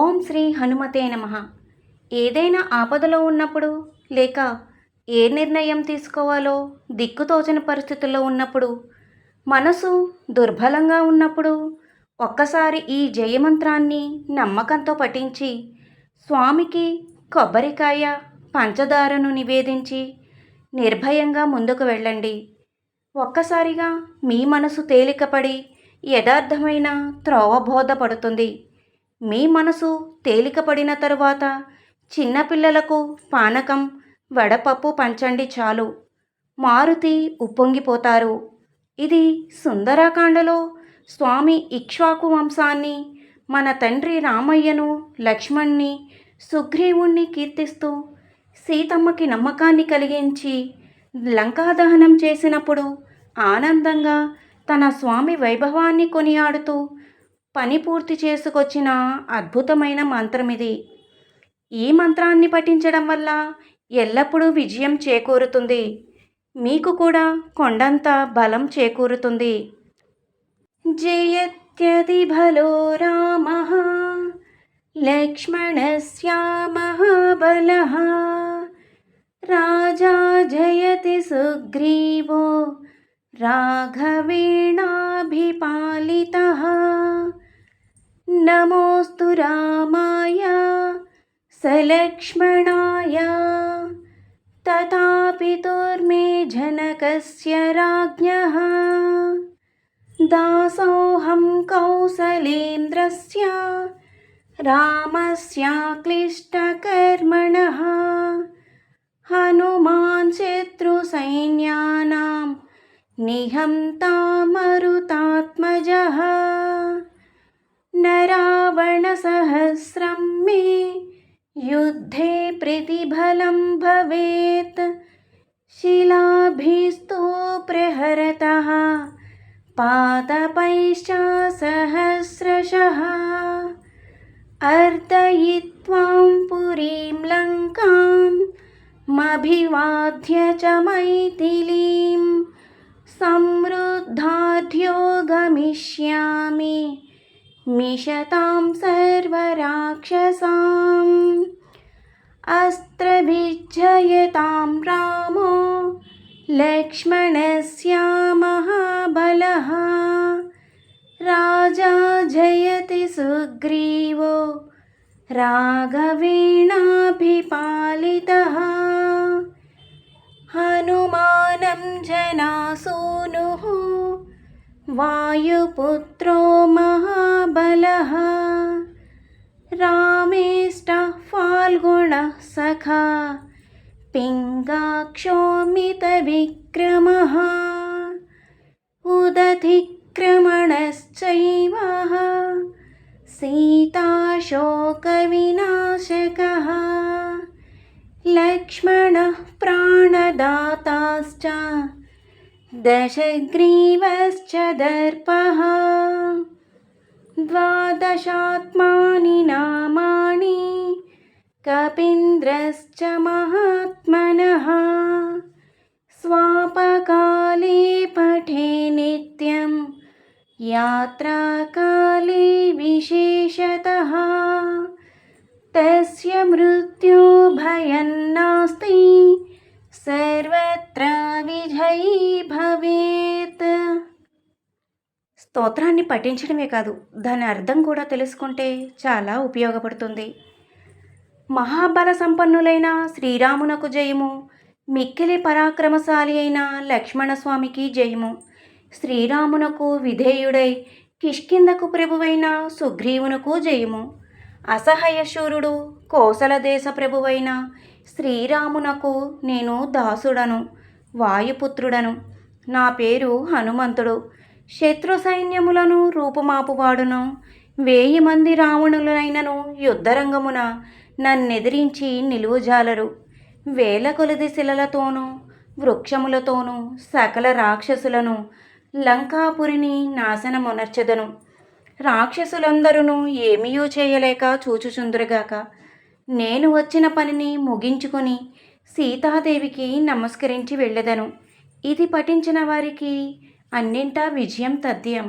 ఓం శ్రీ హనుమతే నమ. ఏదైనా ఆపదలో ఉన్నప్పుడు లేక ఏ నిర్ణయం తీసుకోవాలో దిక్కుతోచని పరిస్థితుల్లో ఉన్నప్పుడు మనసు దుర్బలంగా ఉన్నప్పుడు ఒక్కసారి ఈ జయమంత్రాన్ని నమ్మకంతో పఠించి స్వామికి కొబ్బరికాయ పంచదారను నివేదించి నిర్భయంగా ముందుకు వెళ్ళండి. ఒక్కసారిగా మీ మనసు తేలికపడి యథార్థమైన త్రోవబోధపడుతుంది. మీ మనసు తేలికపడిన తరువాత చిన్నపిల్లలకు పానకం వడపప్పు పంచండి చాలు. మారుతి ఉప్పొంగిపోతారు. ఇది సుందరాకాండలో స్వామి ఇక్ష్వాకు వంశాన్ని మన తండ్రి రామయ్యను లక్ష్మణ్ణి సుగ్రీవుణ్ణి కీర్తిస్తూ సీతమ్మకి నమ్మకాన్ని కలిగించి లంకాదహనం చేసినప్పుడు ఆనందంగా తన స్వామి వైభవాన్ని కొనియాడుతూ పని పూర్తి చేసుకొచ్చిన అద్భుతమైన మంత్రం ఇది ఈ మంత్రాన్ని పఠించడం వల్ల ఎల్లప్పుడూ విజయం చేకూరుతుంది. మీకు కూడా కొండంత బలం చేకూరుతుంది. జయత్యది భలో రామ లక్ష్మణస్యామహాబల రాజా జయతి సుగ్రీవో రాఘవేణాభిపాలితః. नमोऽस्तु रामाय सलक्ष्मणाय। तथापि जनकस्य राज्ञः। दासोऽहं कौसलेन्द्रस्य रामस्याक्लिष्टकर्मणः हनुमान् शत्रुसैन्यानां निहन्ता मरुतात्मजः रावणसहस्रं मे युद्धे प्रतिफलं भवेत्। शिलाभिस्तु प्रहरतः पादपैश्च सहस्रशः अर्दयित्वां पुरीं लङ्कां मभिवाद्य च मैथिलीं। समृद्धाढ्यो गमिष्यामि मिषतां सर्वराक्षसाम् अस्त्रभिज्जयतां रामो लक्ष्मणस्य महाबलः। राजा जयति सुग्रीवो राघवेणाभिपालितः। हनुमानं जनासूनुः वायुपुत्रो महाबलः रामेष्टः फाल्गुणः सखा पिङ्गाक्षोमितविक्रमः उदधिक्रमणश्चैव सीताशोकविनाशकः लक्ष्मणः प्राणदाताश्च दशग्रीवश्च दर्पः द्वादशात्मानि नामानि कपीन्द्रश्च महात्मनः। स्वापकाले पठे नित्यं यात्राकाले विशेषतः। तस्य मृत्यो స్తోత్రాన్ని పఠించడమే కాదు దాని అర్థం కూడా తెలుసుకుంటే చాలా ఉపయోగపడుతుంది. మహాబల సంపన్నులైన శ్రీరామునకు జయము మిక్కిలి పరాక్రమశాలి అయిన లక్ష్మణస్వామికి జయము. శ్రీరామునకు విధేయుడై కిష్కిందకు ప్రభువైన సుగ్రీవునకు జయము. అసహయశూరుడు కోసల దేశ ప్రభువైన శ్రీరామునకు నేను దాసుడను వాయుపుత్రుడను. నా పేరు హనుమంతుడు. శత్రు సైన్యములను రూపుమాపువాడును. వేయి మంది రావణులైనను యుద్ధరంగమున నన్నెదిరించి నిలువుజాలరు. వేల కొలది శిలలతోనూ వృక్షములతోనూ సకల రాక్షసులను లంకాపురిని నాశనమునర్చెదను. రాక్షసులందరూ ఏమీయూ చేయలేక చూచుచుందురుగాక. నేను వచ్చిన పనిని ముగించుకొని సీతాదేవికి నమస్కరించి వెళ్ళదను. ఇది పఠించిన వారికి అన్నింటా విజయం తథ్యం